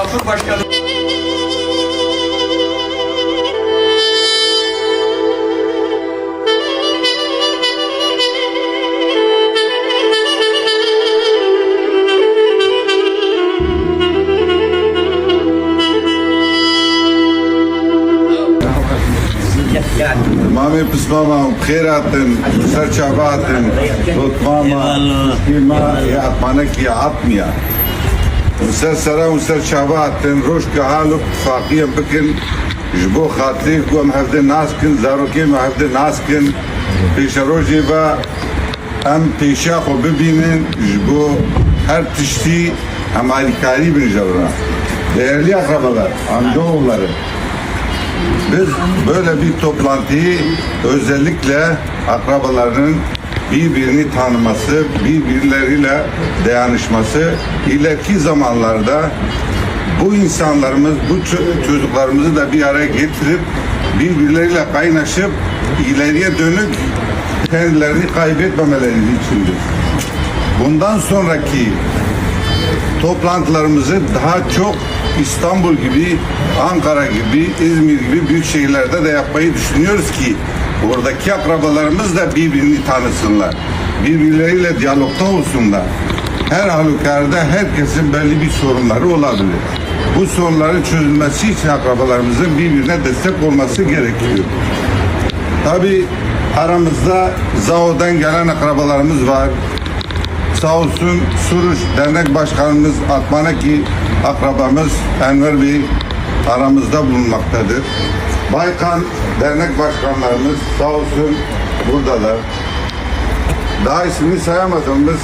Gafur Başkanım. مامي بس ماما بخيراتن سرچاباتن دوت ماما كيما يعطمانك يا عطميا وسر سرا وسر شاباتن روش كهالو فاقيا بكن جبو خاطري قوم هفدن ناسكن زاروكي ما هفدن ناسكن پیش روجی با ام پیشا خو ببینن جبو her tişti Amerikari bir javra. Değerli akrabalar, amcaoğulları, biz böyle bir toplantıyı özellikle akrabaların birbirini tanıması, birbirleriyle dayanışması, ileriki zamanlarda bu insanlarımız, bu ço- çocuklarımızı da bir araya getirip birbirleriyle kaynaşıp ileriye dönük kendilerini kaybetmemeleri içindir. Bundan sonraki toplantılarımızı daha çok İstanbul gibi, Ankara gibi, İzmir gibi büyük şehirlerde de yapmayı düşünüyoruz ki oradaki akrabalarımız da birbirini tanısınlar. Birbirleriyle diyalogta olsunlar. Her halükarda herkesin belli bir sorunları olabilir. Bu sorunların çözülmesi için akrabalarımızın birbirine destek olması gerekiyor. Tabi aramızda ZAO'dan gelen akrabalarımız var. Sağ olsun Suruç Dernek Başkanımız Atmanaki akrabamız Enver Bey aramızda bulunmaktadır. Baykan Dernek Başkanlarımız sağ olsun buradalar. Daha ismini sayamadığımız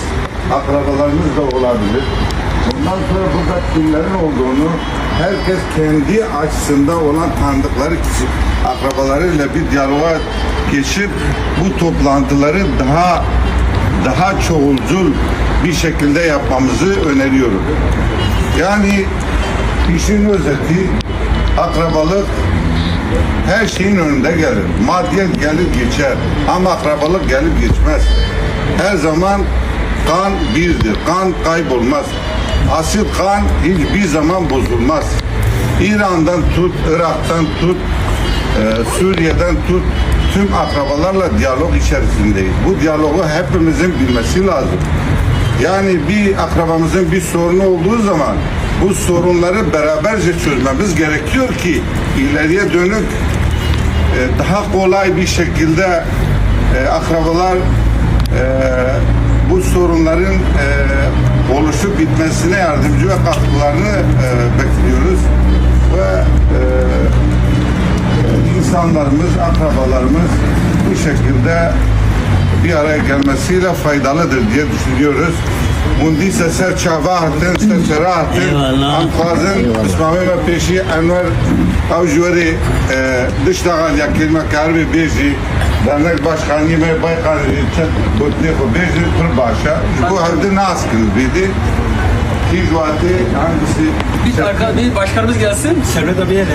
akrabalarımız da olabilir. Bundan sonra burada kimlerin olduğunu herkes kendi açısında olan tanıdıkları kişi akrabalarıyla bir diyaloğa geçip bu toplantıları daha daha çoğulcul bir şekilde yapmamızı öneriyorum. Yani işin özeti akrabalık her şeyin önünde gelir. Maddiyet gelir geçer ama akrabalık gelip geçmez. Her zaman kan birdir. Kan kaybolmaz. Asil kan hiçbir zaman bozulmaz. İran'dan tut, Irak'tan tut, e, Suriye'den tut tüm akrabalarla diyalog içerisindeyiz. Bu diyalogu hepimizin bilmesi lazım. Yani bir akrabamızın bir sorunu olduğu zaman bu sorunları beraberce çözmemiz gerekiyor ki ileriye dönük e, daha kolay bir şekilde e, akrabalar e, bu sorunların e, oluşup bitmesine yardımcı ve katkılarını e, bekliyoruz ve e, insanlarımız, akrabalarımız bu şekilde bir araya gelmesiyle faydalıdır diye düşünüyoruz. Mundi se ser çavahtın, ser çerahtın, Eyvallah. amfazın, İsmail ve peşi Enver Avcıveri dıştagal ya kelime karbi beji, dernek başkanı me baykan çet butne ko beji kur başa. Bu havde naskın bidi. Ki juate hangisi Bir arka bir başkanımız gelsin. Servet abiye de.